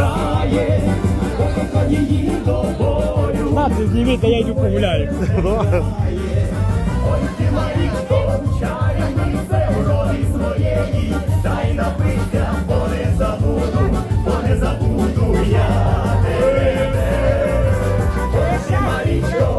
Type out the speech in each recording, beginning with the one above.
грає, покохав її до бою. Ти зніміть, а я йду погуляю. Ой, ти Марічко, чарівний це вроди своєї, дай напиття, бо не забуду, бо не забуду я тебе. Ой, ти Марічко,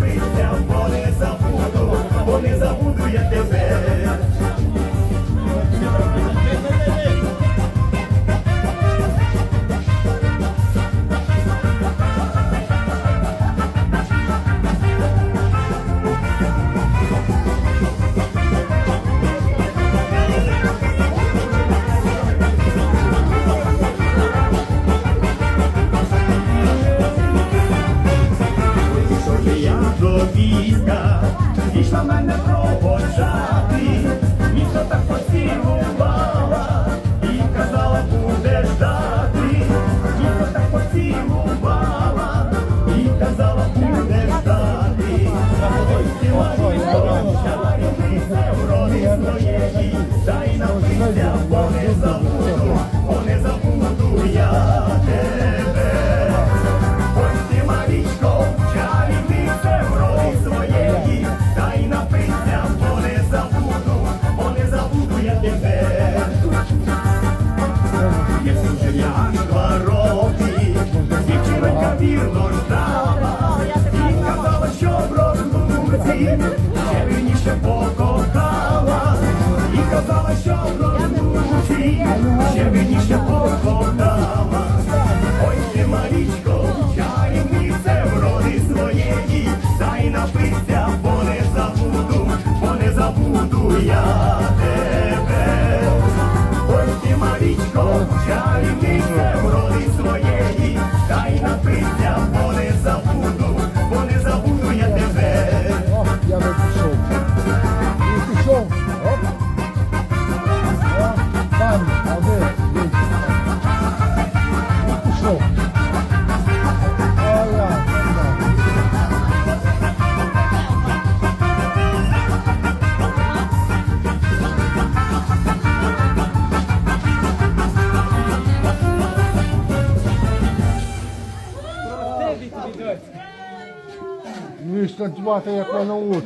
дай бо не забуду, бо не забуду я тебе. Пішла мене проводжати, місто так поцілувала і казала, буде ждати, місто так поцілувала і казала, буде ждати. Ой, ти Марічко, чарівниця, вроди своєї, та й бо вірно ждала, і казала, що в розлуці ще вірніше покохала, і казала, що в розлуці ще вірніше покохала. Ой, ти Марічко, чарівнице вроди своєї, дай напися, бо не забуду, бо не забуду я тебе. Ой, ти Марічко, чарівнице Вмієш танцювати, як вона учить.